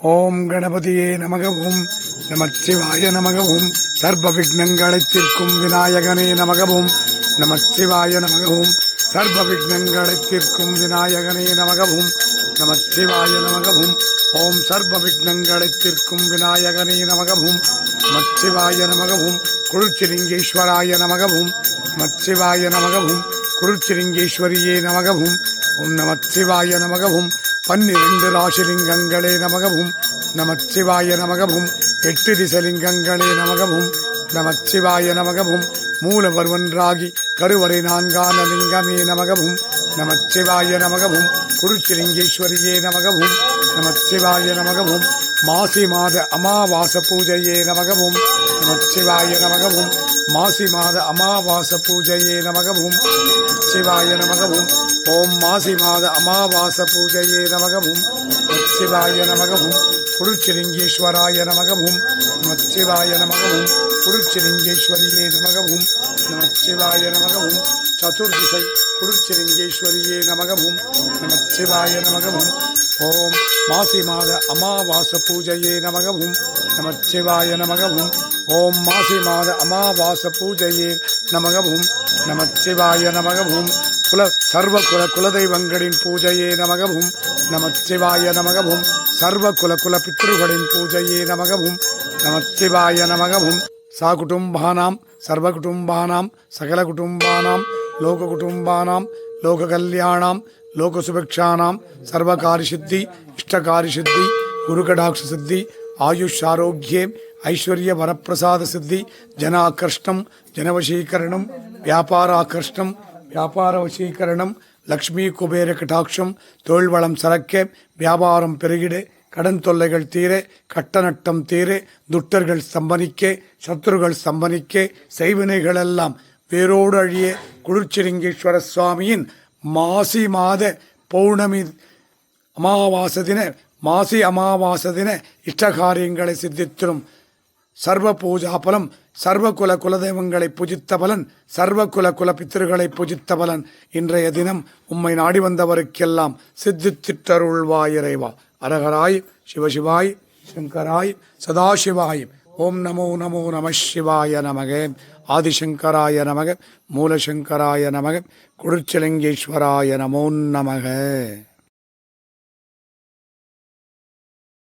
ஓம் கணபதியே நமகவும் நமச்சிவாய நமகவும் சர்வ விக்னங்களை தீர்க்கும் விநாயகனே நமகவும் நமச்சிவாய நமகவும் சர்வ விக்னங்களை தீர்க்கும் விநாயகனே நமகவும் நமச்சிவாய நமகவும் ஓம் சர்வ விக்னங்களை தீர்க்கும் விநாயகனே நமகவும் மச்சிவாய நமகவும் குருச்சிலிங்கேஸ்வராய நமகவும் மச்சிவாய நமகவும் குருச்சிலிங்கேஸ்வரியே நமகவும் ஓம் நமச்சிவாய நமகவும் பன்னிரண்டு ராசிலிங்கங்களே நமகவும் நமச்சிவாய நமகவும் எட்டு திசலிங்கங்களே நமகவும் நமச்சிவாய நமகவும் மூலவர் ஒன்றாகி கருவறை நான்கான லிங்கமே நமகவும் நமச்சிவாய நமகவும் குருச்சிலிங்கேஸ்வரியே நமகவும் நமச்சிவாய நமகவும் மாசி மாத அமாவாச பூஜையே நமகவும் நமச்சிவாய நமகவும் மாசி மாத அமாவாச பூஜையே நமகவும் சிவாய நமகவும் ஓம் மாசி மாத அமாவாச பூஜையே நமகவும் சிவாய நமகவும் குருச்சிலிங்கேஸ்வராய நமகவும் நமச்சிவாய நமகவும் குருச்சிலிங்கேஸ்வரியே நமகவும் நமச்சிவாய நமகவும் சதுர்திசை குருச்சிலிங்கேஸ்வரியே நமகவும் நமச்சிவாய நமகவும் ஓம் மாசி மாத அமாவாச பூஜையே நமகவும் நமச்சிவாய நமகவும் ஓம் மாசி மாத அமாவாச பூஜையே நமகவும் நமச்சிவாய நமகவும் குல சர்வ குல குலதெய்வங்களின் பூஜையே நமகவும் நமச்சிவாய நமகவும் சர்வ குல குல பித்ருகளின் பூஜையே நமகவும் நமச்சிவாய நமகவும் சா குடும்பானாம் சர்வ குடும்பானாம் சகல குடும்பானாம் லோக குடும்பானாம் லோக கல்யாணாம் லோக சுபிக்ஷானாம் சர்வகாரி சித்தி இஷ்டகாரி சித்தி குருகடாட்ச சித்தி ஆயுஷ் ஆரோக்கியே ஐஸ்வர்ய வரப்பிரசாத சித்தி ஜனாகர்ஷ்டம் ஜனவசீகரணம் வியாபாராகர்ஷ்டம் வியாபார வசீகரணம் லக்ஷ்மி குபேர கடாட்சம் தொழில் வளம் சரக்க வியாபாரம் பெருகிடு கடன் தொல்லைகள் தீர கட்டநட்டம் தீர துட்டர்கள் சம்பனிக்க சத்துருகள் சம்பனிக்க செய்வினைகளெல்லாம் வேரோடு அழிய குளிர்ச்சிலிங்கேஸ்வர சுவாமியின் மாசி மாத பௌர்ணமி அமாவாசை தின மாசி அமாவாசை தின இஷ்டகாரியங்களை சித்தித்திரும் சர்வ பூஜா பலம் சர்வகுல குலதெய்வங்களை பூஜித்த பலன் சர்வகுல குல பித்திருகளை பூஜித்த பலன். இன்றைய தினம் உம்மை நாடி வந்தவருக்கெல்லாம் சித்தித்திட்டருள்வாய் இறைவா. அரகராய் சிவசிவாய் சங்கராய் சதாசிவாய். ஓம் நமோ நமோ நம சிவாய நமக. ஆதிசங்கராய நமக மூலசங்கராய நமக குருச்சலிங்கேஸ்வராய நமோ நமக.